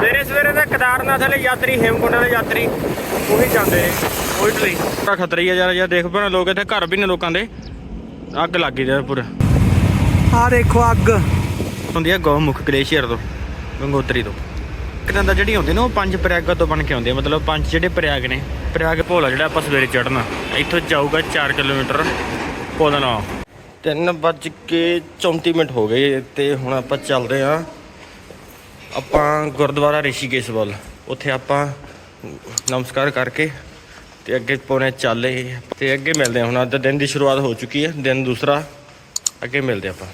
ਸਵੇਰੇ ਸਵੇਰੇ ਦਾ ਕੇਦਾਰਨਾਥ ਵਾਲੇ ਯਾਤਰੀ ਹੇਮਕੁੰਡ ਵਾਲੇ ਯਾਤਰੀ ਉਹੀ ਜਾਂਦੇ ਨੇ ਉਹੀ ਲਈ। ਤਾਂ ਖਤਰਾ ਹੀ ਆ ਯਾਰ ਯਾਰ ਦੇਖ ਪਾ ਲੋਕ ਇੱਥੇ ਘਰ ਵੀ ਨੇ ਲੋਕਾਂ ਦੇ। ਅੱਗ ਲੱਗ ਗਈ ਯਾਰ ਪੂਰਾ। ਆ ਦੇਖੋ ਅੱਗ। ਹੁੰਦੀ ਆ ਗੌਮੁਖ ਗਲੇਸ਼ੀਅਰ ਤੋਂ ਗੰਗੋਤਰੀ ਤੋਂ। ਕਿਦਾਂ ਦਾ ਜਿਹੜੀ ਹੁੰਦੀ ਨਾ ਉਹ ਪੰਜ ਪ੍ਰਯਾਗਾਂ ਤੋਂ ਬਣ ਕੇ ਆਉਂਦੀ ਆ ਮਤਲਬ ਪੰਜ ਜਿਹੜੇ ਪ੍ਰਯਾਗ ਨੇ। ਪ੍ਰਯਾਗ ਭੋਲਾ ਜਿਹੜਾ ਆਪਾਂ ਸਵੇਰੇ ਚੜਨਾ ਇੱਥੋਂ ਜਾਊਗਾ 4 ਕਿਲੋਮੀਟਰ ਪੋਦਨਾ 3 ਵੱਜ ਕੇ 34 ਮਿੰਟ ਹੋ ਗਏ ਤੇ ਹੁਣ ਆਪਾਂ ਚੱਲਦੇ ਆ ਆਪਾਂ ਗੁਰਦੁਆਰਾ ਰਿਸ਼ੀਕੇਸ਼ ਵੱਲ। ਉੱਥੇ ਆਪਾਂ ਨਮਸਕਾਰ ਕਰਕੇ ਤੇ ਅੱਗੇ ਪੌਣੇ ਚੱਲੇ ਤੇ ਅੱਗੇ ਮਿਲਦੇ ਹਾਂ। ਹੁਣ ਅੱਜ ਦਿਨ ਦੀ ਸ਼ੁਰੂਆਤ ਹੋ ਚੁੱਕੀ ਹੈ, ਦਿਨ ਦੂਸਰਾ। ਅੱਗੇ ਮਿਲਦੇ ਆਪਾਂ।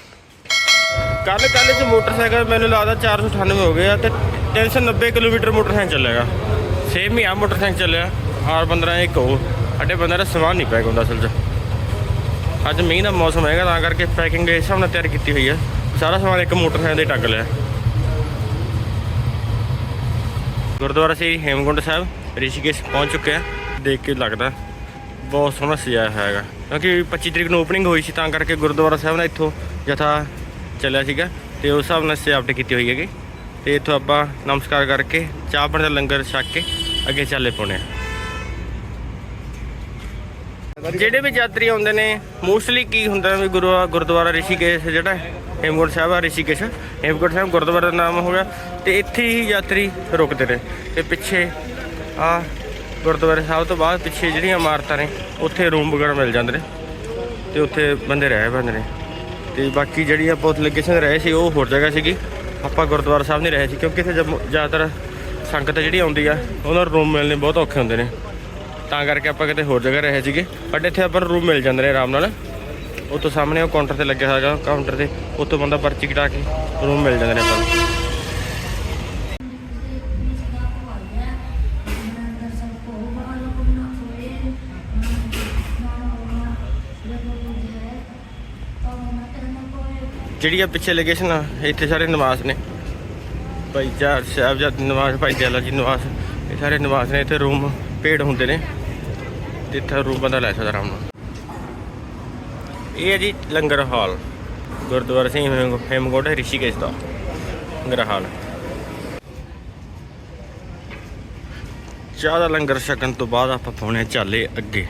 ਕੱਲ ਕੱਲ ਚ ਮੋਟਰਸਾਈਕਲ ਮੈਨੂੰ ਲੱਗਦਾ 498 ਹੋ ਗਏ ਆ ਤੇ 390 ਕਿਲੋਮੀਟਰ ਮੋਟਰਸਾਈਕਲ ਚੱਲੇਗਾ। ਸੇਮ ਹੀ ਆ ਮੋਟਰਸਾਈਕਲ ਚੱਲਿਆ। ਆਰ 15 ਇੱਕ ਹੋ। ਸਾਡੇ ਬੰਦੇ ਦਾ ਸਮਾਨ ਨਹੀਂ ਪੈਕ ਹੁੰਦਾ ਅਸਲ 'ਚ। ਅੱਜ ਮੀਂਹ ਦਾ ਮੌਸਮ ਹੈਗਾ, ਤਾਂ ਕਰਕੇ ਪੈਕਿੰਗ ਇਸ ਹਿਸਾਬ ਨਾਲ ਤਿਆਰ ਕੀਤੀ ਹੋਈ ਹੈ ਸਾਰਾ ਸਮਾਨ ਇੱਕ ਮੋਟਰਸਾਈਕਲ ਦੇ ਟੱਗ ਲਿਆ। ਗੁਰਦੁਆਰਾ ਸ੍ਰੀ ਹੇਮਕੁੰਡ ਸਾਹਿਬ, ਰਿਸ਼ੀਕੇਸ਼ ਪਹੁੰਚ ਚੁੱਕੇ ਆ ਦੇਖ ਕੇ ਲੱਗਦਾ ਬਹੁਤ ਸੋਹਣਾ ਸਜਾਇਆ ਹੋਇਆ ਹੈਗਾ। ਕਿਉਂਕਿ 25 ਤਰੀਕ ਨੂੰ ਓਪਨਿੰਗ ਹੋਈ ਸੀ, ਤਾਂ ਕਰਕੇ ਗੁਰਦੁਆਰਾ ਸਾਹਿਬ ਨਾਲ ਇੱਥੋਂ ਜਥਾ ਚੱਲਿਆ ਸੀਗਾ। ਤੇ ਉਸ ਹਿਸਾਬ ਨਾਲ ਸਜਾਵਟ ਕੀਤੀ ਹੋਈ ਹੈਗੀ। ਤੇ ਇੱਥੋਂ ਆਪਾਂ ਨਮਸਕਾਰ ਕਰਕੇ ਚਾਹ ਪਾਣੀ ਦਾ ਲੰਗਰ ਛੱਕ ਕੇ ਅੱਗੇ ਚੱਲੇ ਪਾਉਣੇ ਆ। ਜਿਹੜੇ ਵੀ ਯਾਤਰੀ ਆਉਂਦੇ ਨੇ ਮੋਸਟਲੀ ਕੀ ਹੁੰਦਾ ਵੀ ਗੁਰੂ ਗੁਰਦੁਆਰਾ ਰਿਸ਼ੀਕੇਸ਼ ਜਿਹੜਾ ਹੇਮਕੁੰਟ ਸਾਹਿਬ ਆ, ਰਿਸ਼ੀਕੇਸ਼। ਹੇਮਕੁੰਟ ਸਾਹਿਬ, ਗੁਰਦੁਆਰਾ ਦਾ ਨਾਮ ਹੋ ਗਿਆ। ਤੇ ਇੱਥੇ ਹੀ ਯਾਤਰੀ ਰੁਕਦੇ ਨੇ। ਤੇ ਪਿੱਛੇ ਆ ਗੁਰਦੁਆਰੇ ਸਾਹਿਬ ਤੋਂ ਬਾਅਦ ਪਿੱਛੇ ਜਿਹੜੀਆਂ ਇਮਾਰਤਾਂ ਨੇ, ਉੱਥੇ ਰੂਮ ਵਗੈਰਾ ਮਿਲ ਜਾਂਦੇ ਨੇ। ਤੇ ਉੱਥੇ ਬੰਦੇ ਰਹਿ ਪੈਂਦੇ ਨੇ। ਤੇ ਬਾਕੀ ਜਿਹੜੀ ਆਪਾਂ ਉੱਥੇ ਲੋਕੇਸ਼ਨ ਰਹੇ ਸੀ, ਉਹ ਹੋਰ ਜਗ੍ਹਾ ਸੀਗੀ। ਆਪਾਂ ਗੁਰਦੁਆਰਾ ਸਾਹਿਬ ਨਹੀਂ ਰਹੇ ਸੀ, ਕਿਉਂਕਿ ਇੱਥੇ ਜਦ ਜ਼ਿਆਦਾਤਰ ਸੰਗਤ ਜਿਹੜੀ ਆਉਂਦੀ ਆ, ਉਹਨਾਂ ਨੂੰ ਰੂਮ ਮਿਲਣੇ ਬਹੁਤ ਔਖੇ ਹੁੰਦੇ ਨੇ। ਤਾਂ ਕਰਕੇ ਆਪਾਂ ਕਿਤੇ ਹੋਰ ਜਗ੍ਹਾ ਰਹੇ ਸੀਗੇ। ਬਟ ਇੱਥੇ ਆਪਾਂ ਨੂੰ ਰੂਮ ਮਿਲ ਜਾਂਦੇ ਨੇ ਆਰਾਮ ਨਾਲ। ਉਹ ਤੋਂ ਸਾਹਮਣੇ ਉਹ ਕਾਊਂਟਰ ਤੇ ਲੱਗਿਆ ਹੈਗਾ ਕਾਊਂਟਰ ਤੇ। ਉੱਥੋਂ ਬੰਦਾ ਪਰਚੀ ਕਟਾ ਕੇ ਰੂਮ ਮਿਲ ਜਾਂਦੇ ਨੇ ਆਪਾਂ ਨੂੰ। ਜਿਹੜੀ ਆ ਪਿੱਛੇ ਲੋਕੇਸ਼ਨ ਆ, ਇੱਥੇ ਸਾਰੇ ਨਿਵਾਸ ਨੇ। ਭਾਈ ਚਾਰ ਸਾਹਿਬਜ਼ਾਦ ਨਿਵਾਸ, ਭਾਈ ਦਿਆਲਾ ਜੀ ਨਿਵਾਸ। ਇਹ ਸਾਰੇ ਨਿਵਾਸ ਨੇ, ਇੱਥੇ ਰੂਮ ਪੇਡ ਹੁੰਦੇ ਨੇ। ਤੇ ਇੱਥੇ ਰੂਮ ਬੰਦਾ ਲੈ ਸਕਦਾ ਆਰਾਮ ਨਾਲ। ਇਹ ਹੈ ਜੀ ਲੰਗਰ ਹਾਲ, ਗੁਰਦੁਆਰਾ ਸਿੰਘ ਹੇਮ- ਰਿਸ਼ੀਕੇਸ਼ ਦਾ ਲੰਗਰ ਹਾਲ। ਚਾਹ ਦਾ ਲੰਗਰ ਛਕਣ ਤੋਂ ਬਾਅਦ ਆਪਾਂ ਪਾਉਣੇ ਚਾਲੇ ਅੱਗੇ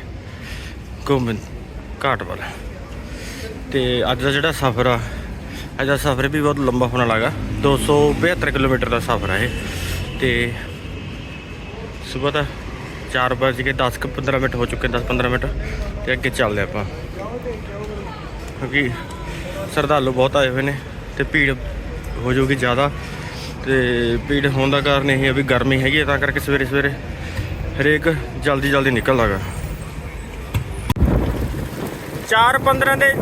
ਗੋਬਿੰਦ ਘਾਟ ਵੱਲ। ਤੇ ਅੱਜ ਦਾ ਜਿਹੜਾ ਸਫ਼ਰ ਆ, ਅੱਜ ਦਾ ਸਫ਼ਰ ਵੀ ਬਹੁਤ ਲੰਬਾ ਹੋਣ ਲੱਗਾ 272 ਕਿਲੋਮੀਟਰ ਦਾ ਸਫ਼ਰ ਹੈ ਇਹ। ਤੇ ਸਵੇਰ ਦਾ 4 ਵਜੇ ਕੇ 10 ਕੁ 15 ਮਿੰਟ ਹੋ ਚੁੱਕੇ 10 15 ਮਿੰਟ। ਤੇ ਅੱਗੇ ਚੱਲਦੇ ਆਪਾਂ। ਕਿਉਂਕਿ ਸਰਦਾਲੂ ਬਹੁਤ ਆਏ ਹੋਏ ਨੇ ਤੇ ਭੀੜ ਹੋ ਜਾਊਗੀ ਜ਼ਿਆਦਾ ਤੇ ਭੀੜ ਹੋਣ ਦਾ ਕਾਰਨ ਇਹ ਹੈ ਵੀ ਗਰਮੀ ਹੈਗੀ ਹੈ, ਤਾਂ ਕਰਕੇ ਸਵੇਰੇ ਸਵੇਰੇ ਹਰੇਕ ਜਲਦੀ ਜਲਦੀ ਨਿਕਲਦਾਗਾ। 4:15 ਦੇ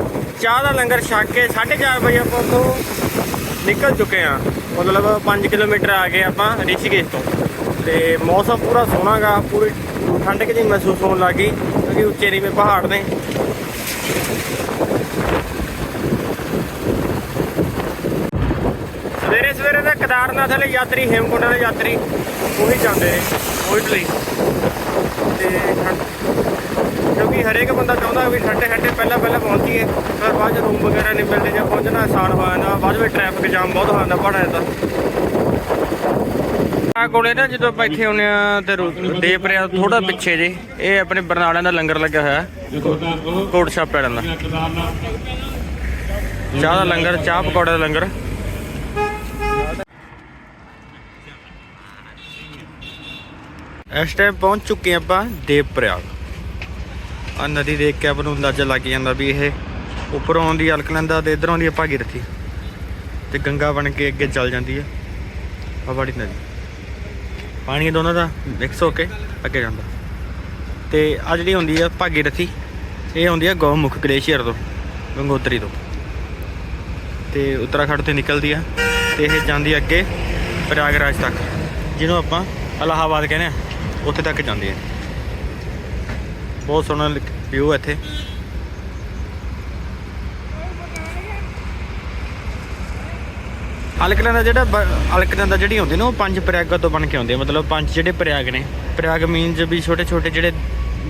ਚਾਹ ਦਾ ਲੰਗਰ ਛਕ ਕੇ 4:30 ਵਜੇ ਆਪਾਂ ਤੋਂ ਨਿਕਲ ਚੁੱਕੇ ਆ ਮਤਲਬ 5 ਕਿਲੋਮੀਟਰ ਆ ਗਏ ਆਪਾਂ ਰਿਸ਼ੀਕੇਸ਼ ਤੋਂ। ਤੇ ਮੌਸਮ ਪੂਰਾ ਸੋਹਣਾਗਾ, ਪੂਰੀ ਠੰਡਕ ਜਿਹੀ ਮਹਿਸੂਸ ਹੋਣ ਲੱਗੀ ਕਿਉਂਕਿ ਉੱਚੇ ਨੀਵੇਂ ਪਹਾੜ ਨੇ। ਸਵੇਰੇ ਦਾ ਕੇਦਾਰਨਾਥ ਵਾਲੇ ਯਾਤਰੀ ਹੇਮਕੁੰਡ ਵਾਲੇ ਯਾਤਰੀ ਉਹੀ ਜਾਂਦੇ ਨੇ। ਉਹੀ ਲਈ। ਤੇ ਕਿਉਂਕਿ ਹਰੇਕ ਬੰਦਾ ਚਾਹੁੰਦਾ ਵੀ ਠੰਡੇ ਠੰਡੇ ਪਹਿਲਾਂ ਪਹਿਲਾਂ ਪਹੁੰਚੀਏ ਫਿਰ ਬਾਅਦ ਚ ਰੂਮ ਵਗੈਰਾ ਨਹੀਂ ਮਿਲਦੇ ਜਾਂ ਪਹੁੰਚਣਾ ਆਸਾਨ ਹੋ ਜਾਂਦਾ ਬਾਅਦ ਵਿੱਚ ਟ੍ਰੈਫਿਕ ਜਾਮ ਬਹੁਤ ਹੋ ਜਾਂਦਾ ਪਹਾੜਾਂ ਤਾਂ ਆ ਕੋਲੇ ਨਾ ਜਦੋਂ ਆਪਾਂ ਇੱਥੇ ਆਉਂਦੇ ਆ ਤੇ ਦੇਪ ਰਿਆ ਥੋੜਾ ਪਿੱਛੇ ਜੇ ਇਹ ਆਪਣੇ ਬਰਨਾਲਿਆਂ ਦਾ ਲੰਗਰ ਲੱਗਿਆ ਹੋਇਆ। ਕੋਟ ਸ਼ਾਪ ਪੈੜਾਂ ਦਾ। ਚਾਹ ਦਾ ਲੰਗਰ ਚਾਹ ਪਕੌੜੇ ਦਾ ਲੰਗਰ। ਇਸ ਟਾਈਮ ਪਹੁੰਚ ਚੁੱਕੇ ਹਾਂ ਆਪਾਂ ਦੇਵ ਪ੍ਰਯਾਗ ਆ ਨਦੀ ਦੇਖ ਕੇ ਆਪਾਂ ਨੂੰ ਅੰਦਾਜ਼ਾ ਲੱਗ ਜਾਂਦਾ ਵੀ ਇਹ ਉੱਪਰੋਂ ਆਉਂਦੀ ਅਲਕਲੰਦਾ ਤੇ ਇਧਰੋਂ ਆਉਂਦੀ ਹੈ ਭਾਗੀਰਥੀ। ਤੇ ਗੰਗਾ ਬਣ ਕੇ ਅੱਗੇ ਚੱਲ ਜਾਂਦੀ ਹੈ ਆ ਬੜੀ ਨਦੀ। ਪਾਣੀ ਦੋਨਾਂ ਦਾ ਮਿਕਸ ਹੋ ਕੇ ਅੱਗੇ ਜਾਂਦਾ। ਤੇ ਆ ਜਿਹੜੀ ਹੁੰਦੀ ਹੈ ਭਾਗੀਰਥੀ, ਇਹ ਹੁੰਦੀ ਆ ਗੌਮੁਖ ਗਲੇਸ਼ੀਅਰ ਤੋਂ, ਗੰਗੋਤਰੀ ਤੋਂ। ਤੇ ਉੱਤਰਾਖੰਡ ਤੋਂ ਨਿਕਲਦੀ ਆ ਤੇ ਇਹ ਜਾਂਦੀ ਅੱਗੇ ਪ੍ਰਯਾਗਰਾਜ ਤੱਕ, ਜਿਹਨੂੰ ਆਪਾਂ ਇਲਾਹਾਬਾਦ ਕਹਿੰਦੇ ਆ। ਉੱਥੇ ਤੱਕ ਜਾਂਦੇ ਹੈ। ਬਹੁਤ ਸੋਹਣਾ ਵਿਊ ਹੈ ਇੱਥੇ। ਅਲਕਨੰਦਾ ਜਿਹੜਾ ਬ- ਦਾ ਜਿਹੜੀ ਹੁੰਦੀ ਨਾ, ਉਹ ਪੰਜ ਪ੍ਰਯਾਗਾਂ ਤੋਂ ਬਣ ਕੇ ਆਉਂਦੇ ਮਤਲਬ ਪੰਜ ਜਿਹੜੇ ਪ੍ਰਯਾਗ ਨੇ। ਪ੍ਰਯਾਗ ਮੀਨਸ ਵੀ ਛੋਟੇ ਛੋਟੇ ਜਿਹੜੇ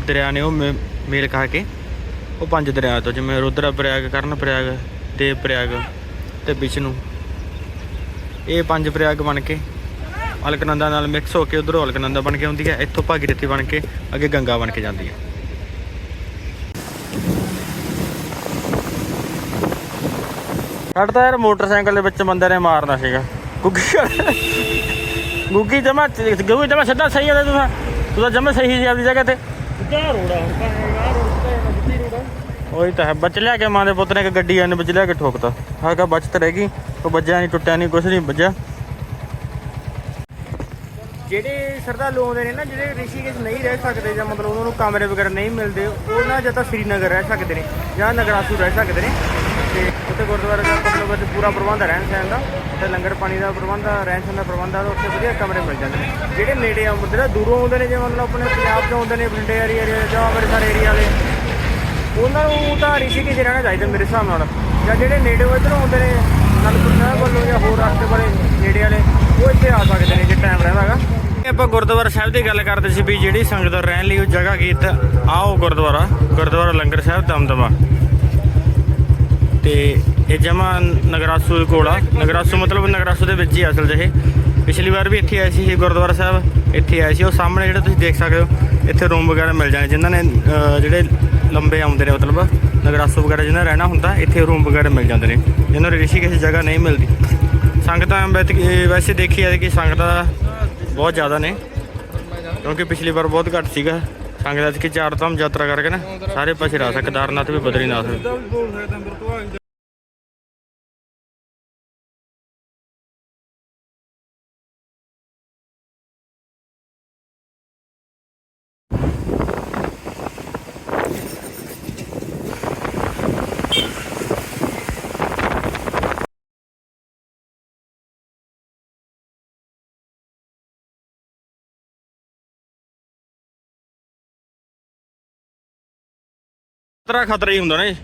ਦਰਿਆ ਨੇ, ਉਹ ਮੇ- ਮੇਲ ਖਾ ਕੇ, ਉਹ ਪੰਜ ਦਰਿਆ ਤੋਂ, ਜਿਵੇਂ ਰੁਦਰਾ ਪ੍ਰਯਾਗ ਕਰਨ ਪ੍ਰਯਾਗ ਦੇਵ ਪ੍ਰਯਾਗ ਤੇ ਵਿਸ਼ਨੂੰ। ਇਹ ਪੰਜ ਪ੍ਰਯਾਗ ਬਣ ਕੇ ਅਲਕਨੰਦਾ ਨਾਲ ਮਿਕਸ ਹੋ ਕੇ ਉਧਰੋਂ ਅਲਕਨੰਦਾ ਬਣ ਕੇ ਆਉਂਦੀ ਹੈ ਇੱਥੋਂ ਭਾਗੀਰਥੀ ਬਣ ਕੇ ਅੱਗੇ ਗੰਗਾ ਬਣ ਕੇ ਜਾਂਦੀ ਹੈ। ਛੱਡਦਾ ਯਾਰ ਮੋਟਰਸਾਈਕਲ ਦੇ ਵਿੱਚ ਬੰਦੇ ਨੇ ਮਾਰਨਾ ਸੀਗਾ। ਗੁੱਗੀ ਗੁੱਗੀ ਜਮਾ ਗੁੱਗੀ ਜਮਾ ਸਿੱਧਾ ਸਹੀ ਹੈ ਤੂੰ ਤਾਂ ਜਮਾ ਸਹੀ ਸੀ ਆਪਦੀ ਜਗ੍ਹਾ ਤੇ। ਰੋੜਾ ਹੁਣ ਤਾਂ ਹੈਗਾ ਰੋਡ ਤੇ ਨਦੀ ਰੋੜਾ। ਉਹੀ ਤਾਂ ਹੈ ਬਚ ਲਿਆ ਕੇ ਮਾਂ ਦੇ ਪੁੱਤ ਨੇ ਇੱਕ ਗੱਡੀ ਆਨੇ ਵਿੱਚ ਲਿਆ ਕੇ ਠੋਕਤਾ। ਹਾਗਾ ਬਚਤ ਰਹਿ ਗਈ ਉਹ ਵੱਜਿਆ ਨਹੀਂ ਟੁੱਟਿਆ ਨਹੀਂ ਕੁਛ ਨਹੀਂ ਵੱਜਿਆ। ਜਿਹੜੇ ਸ਼ਰਧਾਲੂ ਆਉਂਦੇ ਨੇ ਨਾ, ਜਿਹੜੇ ਰਿਸ਼ੀਕੇਸ਼ ਨਹੀਂ ਰਹਿ ਸਕਦੇ ਜਾਂ ਮਤਲਬ ਉਹਨਾਂ ਨੂੰ ਕਮਰੇ ਵਗੈਰਾ ਨਹੀਂ ਮਿਲਦੇ ਉਹ ਨਾ ਜਾਂ ਤਾਂ ਸ੍ਰੀਨਗਰ ਰਹਿ ਸਕਦੇ ਨੇ ਜਾਂ ਨਗਰਾਸੂ ਰਹਿ ਸਕਦੇ ਨੇ। ਤੇ ਉੱਥੇ ਗੁਰਦੁਆਰਾ ਦਾ ਮਤਲਬ ਉੱਥੇ ਪੂਰਾ ਪ੍ਰਬੰਧ ਹੈ ਰਹਿਣ ਸਹਿਣ ਦਾ, ਉੱਥੇ ਲੰਗਰ ਪਾਣੀ ਦਾ ਪ੍ਰਬੰਧ ਆ, ਰਹਿਣ ਸਹਿਣ ਦਾ ਪ੍ਰਬੰਧ ਆ, ਤੇ ਉੱਥੇ ਵਧੀਆ ਕਮਰੇ ਮਿਲ ਜਾਂਦੇ ਨੇ। ਜਿਹੜੇ ਨੇੜੇ ਆਉਂਦੇ ਨੇ ਦੂਰੋਂ ਆਉਂਦੇ ਨੇ ਜਿਵੇਂ ਮਤਲਬ ਆਪਣੇ ਪੰਜਾਬ ਤੋਂ ਆਉਂਦੇ ਨੇ, ਬਠਿੰਡੇ ਏਰੀਆ ਜਾਂ ਅੰਮ੍ਰਿਤਸਰ ਏਰੀਆ ਵਾਲੇ, ਉਹਨਾਂ ਨੂੰ ਤਾਂ ਰਿਸ਼ੀਕੇਸ਼ ਰਹਿਣਾ ਚਾਹੀਦਾ ਮੇਰੇ ਹਿਸਾਬ ਨਾਲ। ਜਾਂ ਜਿਹੜੇ ਨੇੜੇ ਇੱਧਰੋਂ ਆਉਂਦੇ ਨੇ ਅਨੰਦਪੁਰ ਸਾਹਿਬ ਵੱਲੋਂ ਜਾਂ ਹੋਰ ਰਸਤੇ ਵਾਲੇ ਨੇੜੇ ਵਾਲੇ, ਉਹ ਇੱਥੇ ਆ ਸਕਦੇ ਨੇ, ਜੇ ਟਾਈਮ ਰਹਿੰਦਾ ਹੈਗਾ। ਆਪਾਂ ਗੁਰਦੁਆਰਾ ਸਾਹਿਬ ਦੀ ਗੱਲ ਕਰਦੇ ਸੀ ਵੀ ਜਿਹੜੀ ਸੰਗਤ ਰਹਿਣ ਲਈ ਉਹ ਜਗ੍ਹਾ ਕੀ ਇੱਥੇ ਆਓ ਗੁਰਦੁਆਰਾ ਗੁਰਦੁਆਰਾ ਲੰਗਰ ਸਾਹਿਬ ਦਮਦਮਾ। ਤੇ ਇਹ ਜਮਾ ਨਗਰਾਸੂ ਦੇ ਕੋਲ ਆ। ਨਗਰਾਸੂ ਮਤਲਬ ਨਗਰਾਸੂ ਦੇ ਵਿੱਚ ਹੀ ਅਸਲ ਜਿਹੇ। ਪਿਛਲੀ ਵਾਰ ਵੀ ਇੱਥੇ ਆਏ ਸੀ ਇਹ ਗੁਰਦੁਆਰਾ ਸਾਹਿਬ। ਇੱਥੇ ਆਏ ਸੀ। ਉਹ ਸਾਹਮਣੇ ਜਿਹੜਾ ਤੁਸੀਂ ਦੇਖ ਸਕਦੇ ਹੋ, ਇੱਥੇ ਰੂਮ ਵਗੈਰਾ ਮਿਲ ਜਾਣੇ ਜਿਨ੍ਹਾਂ ਨੇ ਜਿਹੜੇ ਲੰਬੇ ਆਉਂਦੇ ਨੇ ਮਤਲਬ ਨਗਰਾਸੂ ਵਗੈਰਾ ਜਿਹਨਾਂ ਰਹਿਣਾ ਹੁੰਦਾ, ਇੱਥੇ ਰੂਮ ਵਗੈਰਾ ਮਿਲ ਜਾਂਦੇ ਨੇ। ਜਿਹਨਾਂ ਨੂੰ ਰਿਸ਼ੀ ਕਿਸੇ ਜਗ੍ਹਾ ਨਹੀਂ ਮਿਲਦੀ। ਸੰਗਤਾਂ ਵੈਸੇ ਵੈਸੇ ਦੇਖੀ ਹੈ ਕਿ ਸੰਗਤਾਂ ਬਹੁਤ ਜ਼ਿਆਦਾ ਨੇ। ਕਿਉਂਕਿ ਪਿਛਲੀ ਵਾਰ ਬਹੁਤ ਘੱਟ ਸੀਗਾ। ਸੰਗਤਾਂ ਚ ਕਿ ਚਾਰ ਧਾਮ ਯਾਤਰਾ ਕਰਕੇ ਨਾ, ਸਾਰੇ ਪਾਸੇ ਰਾ ਕੇਦਾਰਨਾਥ ਵੀ ਬਦਰੀਨਾਥ ਵੀ। ਖਤਰਾ ਖਤਰਾ ਹੀ ਹੁੰਦਾ ਨਾ ਇਹ।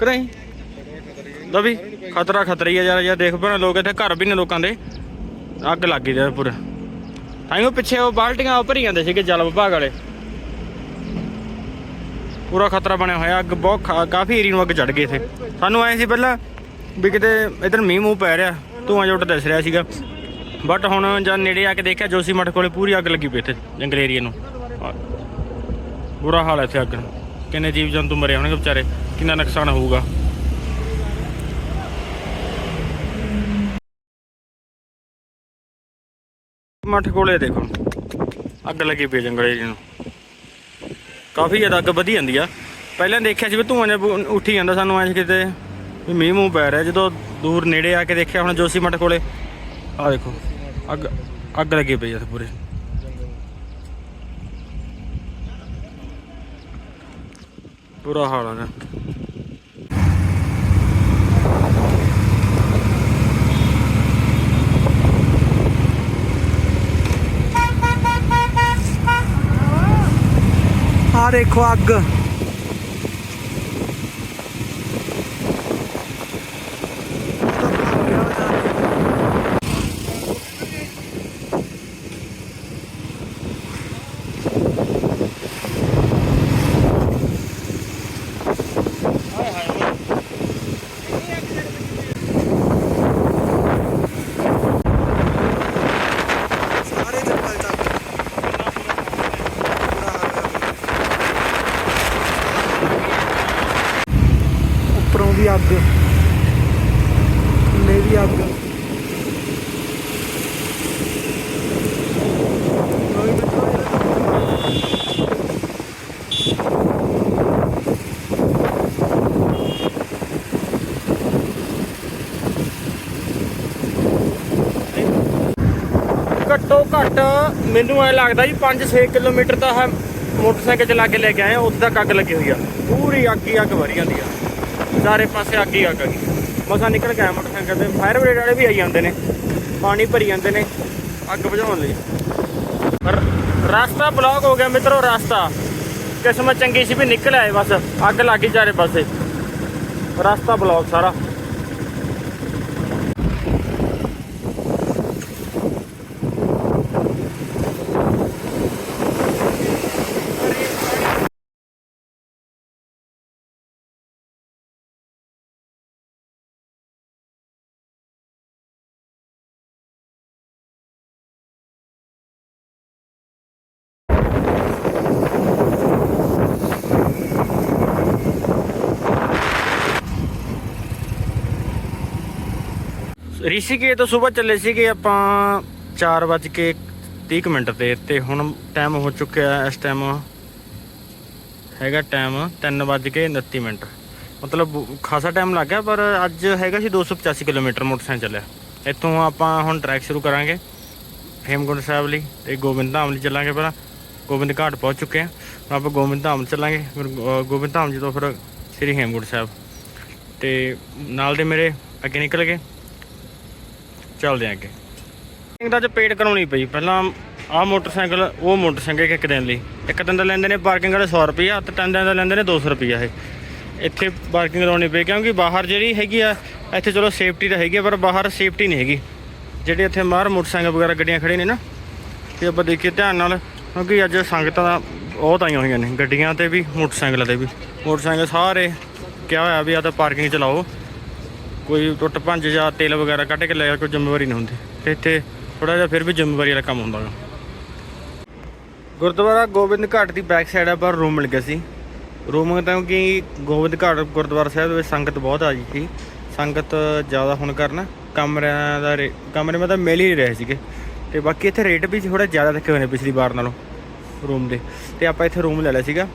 ਕਿ ਨਹੀਂ? ਲਵੀ ਖਤਰਾ ਖਤਰਾ ਹੀ ਆ ਯਾਰ ਯਾਰ ਦੇਖ ਪਾ ਲੋਕ ਇੱਥੇ ਘਰ ਵੀ ਨੇ ਲੋਕਾਂ ਦੇ। ਅੱਗ ਲੱਗ ਗਈ ਯਾਰ ਪੂਰਾ। ਤਾਈਓ ਪਿੱਛੇ ਉਹ ਬਾਲਟੀਆਂ ਭਰੀ ਜਾਂਦੇ ਸੀਗੇ ਜਲ ਵਿਭਾਗ ਵਾਲੇ। ਪੂਰਾ ਖਤਰਾ ਬਣਿਆ ਹੋਇਆ, ਅੱਗ ਬਹੁਤ ਕਾਫੀ ਏਰੀਆ ਨੂੰ ਅੱਗ ਚੜ ਗਈ ਇੱਥੇ। ਸਾਨੂੰ ਆਏ ਸੀ ਪਹਿਲਾਂ ਵੀ ਕਿਤੇ ਇਧਰ ਮੀਂਹ ਮੂੰਹ ਪੈ ਰਿਹਾ, ਧੂਆਂ ਜੁੱਟ ਦਿਸ ਰਿਹਾ ਸੀਗਾ। ਬਟ ਹੁਣ ਜਦ ਨੇੜੇ ਆ ਕੇ ਦੇਖਿਆ, ਜੋਸੀ ਮਠ ਕੋਲੇ ਪੂਰੀ ਅੱਗ ਲੱਗੀ ਪਈ ਇੱਥੇ, ਜੰਗਲ ਏਰੀਆ ਨੂੰ। ਬੁਰਾ ਹਾਲ ਹੈ ਇੱਥੇ ਅੱਗ ਕਿੰਨੇ ਜੀਵ ਜੰਤੂ ਮਰੇ ਹੋਣਗੇ ਵਿਚਾਰੇ? ਕਿੰਨਾ ਨੁਕਸਾਨ ਹੋਊਗਾ? ਮੱਠ ਕੋਲੇ ਦੇਖੋ। ਅੱਗ ਲੱਗੀ ਪਈ ਜੰਗਲੇ ਜੀ ਨੂੰ। ਕਾਫੀ ਜ਼ਿਆਦਾ ਅੱਗ ਵਧੀ ਜਾਂਦੀ ਆ। ਪਹਿਲਾਂ ਦੇਖਿਆ ਸੀ ਵੀ ਧੂਆਂ ਜਿਹਾ ਉੱਠੀ ਜਾਂਦਾ ਸਾਨੂੰ ਐਂ ਕਿਤੇ। ਵੀ ਮੀਂਹ ਮੂੰਹ ਪੈ ਰਿਹਾ। ਜਦੋਂ ਦੂਰ ਨੇੜੇ ਆ ਕੇ ਦੇਖਿਆ ਹੁਣ ਜੋਸੀ ਮੱਠ ਕੋਲੇ। ਆ ਦੇਖੋ। ਅੱਗ ਅੱਗ ਲੱਗੀ ਪਈ ਆ ਪੂਰੇ। ਬੁਰਾ ਹਾਲ ਆ ਨਾ। ਆ ਦੇਖੋ ਅੱਗ ਸਾਰੇ ਜੰਗਲ ਚ ਅੱਗ ਉੱਪਰੋਂ ਵੀ ਅੱਗ ਥੱਲੇ ਵੀ ਅੱਗ ਕੋਈ ਬੱਚਾ ਇਹਦਾ ਘੱਟੋ ਘੱਟ ਮੈਨੂੰ ਐ ਲੱਗਦਾ ਜੀ 5-6 ਕਿਲੋਮੀਟਰ ਤਾਂ ਹੈ ਮੋਟਰਸਾਈਕਲ ਚਲਾ ਕੇ ਲੈ ਕੇ ਆਏ ਉੱਥੇ ਤੱਕ ਅੱਗ ਲੱਗੀ ਹੋਈ ਆ। ਪੂਰੀ ਅੱਗ ਹੀ ਅੱਗ ਭਰੀ ਜਾਂਦੀ ਆ। ਚਾਰੇ ਪਾਸੇ ਅੱਗ ਹੀ ਅੱਗ ਆ ਗਈ। ਮਸਾਂ ਨਿਕਲ ਗਿਆ ਮੋਟਰਸਾਈਕਲ ਤੇ ਫਾਇਰ ਬ੍ਰਿਗੇਡ ਵਾਲੇ ਵੀ ਆਈ ਜਾਂਦੇ ਨੇ। ਪਾਣੀ ਭਰੀ ਜਾਂਦੇ ਨੇ, ਅੱਗ ਬੁਝਾਉਣ ਲਈ। ਪਰ ਰਸਤਾ ਬਲੌਕ ਹੋ ਗਿਆ ਮਿੱਤਰੋ, ਰਸਤਾ। ਕਿਸਮਤ ਚੰਗੀ ਸੀ ਵੀ ਨਿਕਲ ਆਏ ਬਸ, ਅੱਗ ਲੱਗ ਗਈ ਚਾਰੇ ਪਾਸੇ। ਰਸਤਾ ਬਲੌਕ ਸਾਰਾ। ਰਿਸ਼ੀਕੇ ਤੋਂ ਸਵੇਰ ਚੱਲੇ ਸੀਗੇ ਆਪਾਂ 4 ਵਜੇ ਕੇ 30 ਮਿੰਟ ਤੇ ਤੇ ਹੁਣ ਟਾਈਮ ਹੋ ਚੁੱਕਿਆ ਇਸ ਟਾਈਮ ਹੈਗਾ ਟਾਈਮ 3 ਵਜੇ ਕੇ 29 ਮਿੰਟ। ਮਤਲਬ ਖਾਸਾ ਟਾਈਮ ਲੱਗ ਗਿਆ, ਪਰ ਅੱਜ ਹੈਗਾ ਸੀ 285 ਕਿਲੋਮੀਟਰ ਮੋਟਰਸਾਈਕਲ ਚੱਲਿਆ। ਇੱਥੋਂ ਆਪਾਂ ਹੁਣ ਟਰੈਕ ਸ਼ੁਰੂ ਕਰਾਂਗੇ ਹੇਮਕੁੰਟ ਸਾਹਿਬ ਲਈ, ਤੇ ਗੋਬਿੰਦ ਧਾਮ ਲਈ ਚੱਲਾਂਗੇ ਪਹਿਲਾਂ। ਗੋਬਿੰਦ ਘਾਟ ਪਹੁੰਚ ਚੁੱਕੇ ਹਾਂ। ਹੁਣ ਆਪਾਂ ਗੋਬਿੰਦ ਧਾਮ ਚੱਲਾਂਗੇ। ਫਿਰ ਗੋ- ਗੋਬਿੰਦ ਧਾਮ ਜੀ ਤੋਂ ਫਿਰ ਸ੍ਰੀ ਹੇਮਕੁੰਟ ਸਾਹਿਬ। ਤੇ ਨਾਲ ਦੇ ਮੇਰੇ ਅੱਗੇ ਨਿਕਲ ਗਏ। ਚੱਲਦੇ ਆਂ ਅੱਗੇ। ਇਹਦਾ ਚ ਪੇਡ ਕਰਾਉਣੀ ਪਈ। ਪਹਿਲਾਂ ਆਹ ਮੋਟਰਸਾਈਕਲ, ਉਹ ਮੋਟਰਸਾਈਕਲ ਇੱਕ ਦਿਨ ਲਈ। ਇੱਕ ਦਿਨ ਦਾ ਲੈਂਦੇ ਨੇ ਪਾਰਕਿੰਗ ਵਾਲੇ 100 ਰੁਪਈਆ, ਤੇ ਤਿੰਨ ਦਿਨ ਦਾ ਲੈਂਦੇ ਨੇ 200 ਰੁਪਈਆ ਇਹ। ਇੱਥੇ ਪਾਰਕਿੰਗ ਕਰਾਉਣੀ ਪਈ, ਕਿਉਂਕਿ ਬਾਹਰ ਜਿਹੜੀ ਹੈਗੀ ਆ, ਇੱਥੇ ਚਲੋ ਸੇਫਟੀ ਤਾਂ ਹੈਗੀ ਆ, ਪਰ ਬਾਹਰ ਸੇਫਟੀ ਨਹੀਂ ਹੈਗੀ। ਜਿਹੜੇ ਇੱਥੇ ਮਾਰ ਮੋਟਰਸਾਈਕਲ ਵਗੈਰਾ ਗੱਡੀਆਂ ਖੜੇ ਨੇ ਨਾ, ਤੇ ਆਪਾਂ ਦੇਖੀਏ ਧਿਆਨ ਨਾਲ, ਕਿਉਂਕਿ ਅੱਜ ਸੰਗਤਾਂ ਦਾ ਬਹੁਤ ਆਈਆਂ ਹੋਈਆਂ ਨੇ। ਗੱਡੀਆਂ ਤੇ ਵੀ, ਮੋਟਰਸਾਈਕਲਾਂ ਤੇ ਵੀ। ਮੋਟਰਸਾਈਕਲ ਸਾਰੇ ਕਿਹਾ ਹੋਇਆ ਵੀ ਆ ਤਾਂ ਪਾਰਕਿੰਗ ਚ ਲਾਓ। ਕੋਈ ਟੁੱਟ ਭੰਜ ਜਾਂ ਤੇਲ ਵਗੈਰਾ ਕੱਢ ਕੇ ਲੈ ਜਾ ਕੋਈ ਜ਼ਿੰਮੇਵਾਰੀ ਨਹੀਂ ਹੁੰਦੀ। ਤੇ ਇੱਥੇ ਥੋੜਾ ਜਿਹਾ ਫਿਰ ਵੀ ਜ਼ਿੰਮੇਵਾਰੀ ਵਾਲਾ ਕੰਮ ਹੁੰਦਾ ਗਾ। ਗੁਰਦੁਆਰਾ ਗੋਬਿੰਦ ਘਾਟ ਦੀ ਬੈਕ ਸਾਈਡ ਆ, ਪਰ ਰੂਮ ਮਿਲ ਗਿਆ ਸੀ। ਰੂਮ ਤਾਂ ਕਿ ਗੋਬਿੰਦ ਘਾਟ ਗੁਰਦੁਆਰਾ ਸਾਹਿਬ ਦੇ ਵਿੱਚ ਸੰਗਤ ਬਹੁਤ ਆ ਗਈ ਸੀ। ਸੰਗਤ ਜ਼ਿਆਦਾ ਹੋਣ ਕਾਰਨ ਕਮਰਿਆਂ ਦਾ ਰੇ- ਕਮਰੇ ਮਤਲਬ ਮਿਲ ਹੀ ਨਹੀਂ ਰਹੇ ਸੀਗੇ। ਤੇ ਬਾਕੀ ਇੱਥੇ ਰੇਟ ਵੀ ਥੋੜਾ ਜ਼ਿਆਦਾ ਰੱਖੇ ਹੋਏ ਨੇ ਪਿਛਲੀ ਵਾਰ ਨਾਲੋਂ ਰੂਮ ਦੇ। ਤੇ ਆਪਾਂ ਇੱਥੇ ਰੂਮ ਲੈ ਲਿਆ ਸੀਗਾ।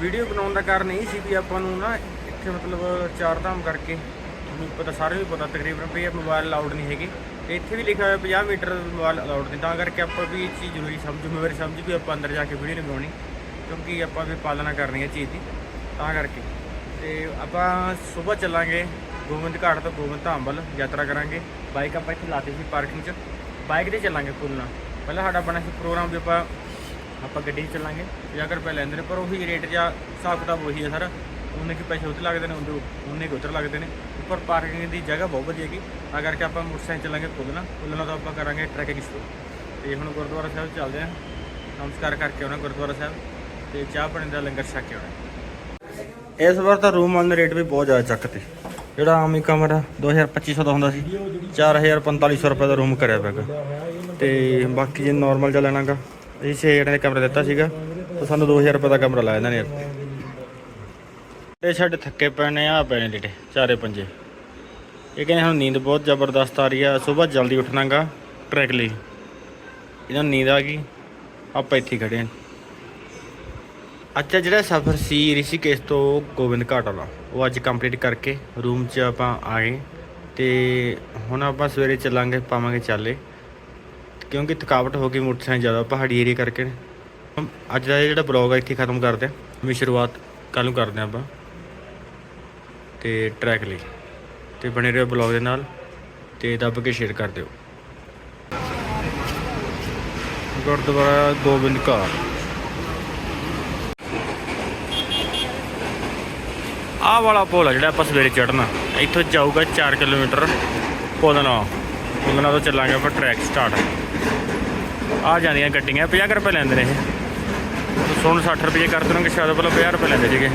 ਵੀਡੀਓ ਬਣਾਉਣ ਦਾ ਕਾਰਨ ਇਹ ਸੀ ਵੀ ਆਪਾਂ ਨੂੰ ਨਾ ਇੱਥੇ ਮਤਲਬ ਚਾਰ ਧਾਮ ਕਰਕੇ, ਤੁਹਾਨੂੰ ਪਤਾ ਸਾਰੇ ਨੂੰ ਪਤਾ, ਤਕਰੀਬਨ ਵੀ ਇਹ ਮੋਬਾਈਲ ਅਲਾਉਡ ਨਹੀਂ ਹੈਗੇ। ਤੇ ਇੱਥੇ ਵੀ ਲਿਖਿਆ ਹੋਇਆ 50 ਮੀਟਰ ਮੋਬਾਈਲ ਅਲਾਉਡ ਨਹੀਂ, ਤਾਂ ਕਰਕੇ ਆਪਾਂ ਵੀ ਇਹ ਚੀਜ਼ ਜ਼ਰੂਰੀ ਸਮਝ, ਜ਼ਿੰਮੇਵਾਰੀ ਸਮਝ ਵੀ ਆਪਾਂ ਅੰਦਰ ਜਾ ਕੇ ਵੀਡੀਓ ਨਹੀਂ ਬਣਾਉਣੀ ਕਿਉਂਕਿ ਆਪਾਂ ਵੀ ਪਾਲਣਾ ਕਰਨੀ ਹੈ ਚੀਜ਼ ਦੀ, ਤਾਂ ਕਰਕੇ। ਤੇ ਆਪਾਂ ਸਵੇਰ ਚੱਲਾਂਗੇ, ਗੋਬਿੰਦ ਘਾਟ ਤੋਂ ਗੋਬਿੰਦ ਧਾਮ ਵੱਲ ਯਾਤਰਾ ਕਰਾਂਗੇ। ਬਾਈਕ ਆਪਾਂ ਇੱਥੇ ਲਾਤੀ ਸੀ ਪਾਰਕਿੰਗ 'ਚ। ਬਾਈਕ ਤੇ ਚੱਲਾਂਗੇ ਪੁੱਲ ਨਾਲ। ਪਹਿਲਾਂ ਸਾਡਾ ਬਣਾ ਸੀ ਪ੍ਰੋਗਰਾਮ ਵੀ ਆਪਾਂ ਆਪਾਂ ਗੱਡੀ 'ਚ ਚੱਲਾਂਗੇ। 50 ਰੁਪਏ ਲੈਂਦੇ ਨੇ, ਪਰ ਉਹੀ ਰੇਟ ਜਾਂ ਹਿਸਾਬ ਕਿਤਾਬ ਉਹੀ ਹੈ ਸਰ। ਉਹਨੇ ਕਿ ਪੈਸੇ ਉੱਥੇ ਲੱਗਦੇ ਨੇ, ਉਹਦੇ ਉਹਨੇ ਕਿ ਉੱਧਰ ਲੱਗਦੇ ਨੇ। ਉੱਪਰ ਪਾਰਕਿੰਗ ਦੀ ਜਗ੍ਹਾ ਬਹੁਤ ਵਧੀਆ ਹੈਗੀ। ਆ ਕਰਕੇ ਆਪਾਂ ਮੋਟਰਸਾਈਕਲ ਚੱਲਾਂਗੇ ਪੁੱਲ ਖੁੱਲਣਾ ਤਾਂ ਆਪਾਂ ਕਰਾਂਗੇ ਟਰੈਕਿੰਗ ਸ਼ੁਰੂ। ਤੇ ਹੁਣ ਗੁਰਦੁਆਰਾ ਸਾਹਿਬ ਚੱਲਦੇ ਹਾਂ। ਨਮਸਕਾਰ ਕਰਕੇ ਆਉਣਾ ਗੁਰਦੁਆਰਾ ਸਾਹਿਬ। ਤੇ ਚਾਹ ਪਾਣੀ ਦਾ ਲੰਗਰ ਛਕ ਕੇ ਆਉਣਾ। ਇਸ ਵਾਰ ਤਾਂ ਰੂਮ ਵਾਲੇ ਰੇਟ ਵੀ ਬਹੁਤ ਜ਼ਿਆਦਾ ਚੱਕਤੇ ਜਿਹੜਾ ਆਮ ਹੀ ਕਮਰਾ 2250 ਦਾ ਹੁੰਦਾ ਸੀ। 4500 ਰੁਪਏ ਦਾ ਰੂਮ ਕਰਿਆ ਪਿਆਗਾ ਤੇ ਬਾਕੀ ਜੇ ਨਾਰਮਲ ਚ ਲੈਣਾਗਾ, ਇਹ ਛੇ ਜਣੇ ਦਾ ਕਮਰਾ ਦਿੱਤਾ ਸੀਗਾ। ਤਾਂ ਸਾਨੂੰ 2000 ਰੁਪਏ ਦਾ ਕਮਰਾ ਲਾਇਆ ਇਹਨਾਂ ਨੇ ਤੇ ਛੱਡ ਥੱਕੇ ਪੈਣੇ ਆ ਪੈਣੇ ਨੇ ਚਾਰੇ ਪੰਜੇ। ਇਹ ਕਹਿੰਦੇ ਹੁਣ ਨੀਂਦ ਬਹੁਤ ਜ਼ਬਰਦਸਤ ਆ ਰਹੀ ਆ, ਸਵੇਰ ਜਲਦੀ ਉੱਠਣਾਗਾ ਟਰੈਕ ਲਈ। ਇਹਨਾਂ ਨੂੰ ਨੀਂਦ ਆ ਗਈ, ਆਪਾਂ ਇੱਥੇ ਹੀ ਖੜੇ ਹਾਂ ਅੱਛਾ ਜਿਹੜਾ ਸਫ਼ਰ ਸੀ ਰਿਸ਼ੀਕੇਸ਼ ਤੋਂ ਗੋਬਿੰਦ ਘਾਟ ਵਾਲਾ, ਉਹ ਅੱਜ ਕੰਪਲੀਟ ਕਰਕੇ ਰੂਮ 'ਚ ਆਪਾਂ ਆ ਗਏ। ਤੇ ਹੁਣ ਆਪਾਂ ਸਵੇਰੇ ਚੱਲਾਂਗੇ, ਪਾਵਾਂਗੇ ਚਾਲੇ। ਕਿਉਂਕਿ ਥਕਾਵਟ ਹੋ ਗਈ, ਮੋਟਰਸਾਈਕਲ ਜ਼ਿਆਦਾ, ਪਹਾੜੀ ਏਰੀਆ ਕਰਕੇ। ਅੱਜ ਦਾ ਇਹ ਜਿਹੜਾ ਬਲੌਗ ਆ, ਇੱਥੇ ਖਤਮ ਕਰਦੇ ਆ। ਵੀ ਸ਼ੁਰੂਆਤ ਕੱਲ ਨੂੰ ਕਰਦੇ ਆ ਆਪਾਂ। ਤੇ ਟਰੈਕ ਲਈ। ਤੇ ਬਣੇ ਰਹੋ ਬਲੌਗ ਦੇ ਨਾਲ ਤੇ ਦੱਬ ਕੇ ਸ਼ੇਅਰ ਕਰ ਦਿਓ। ਗੁਰਦੁਆਰਾ ਗੋਬਿੰਦ ਘਾਟ। ਆਹ ਵਾਲਾ ਪੁਲ ਆ ਜਿਹੜਾ ਆਪਾਂ ਸਵੇਰੇ ਚੜਨਾ ਇੱਥੋਂ ਜਾਊਗਾ 4 ਕਿਲੋਮੀਟਰ ਪੁਲ ਨਾਲ। ਤੋਂ ਚੱਲਾਂਗੇ ਆਪਾਂ ਟਰੈਕ ਸਟਾਰਟ ਆ ਜਾਂਦੀਆਂ ਗੱਡੀਆਂ 50 ਕੁ ਰੁਪਏ ਲੈਂਦੇ ਨੇ ਇਹ। ਸੁਣ 60 ਰੁਪਏ ਕਰ ਦੇਣਗੇ, ਸ਼ਾਇਦ ਪਹਿਲਾਂ 50 ਰੁਪਏ ਲੈਂਦੇ ਸੀਗੇ।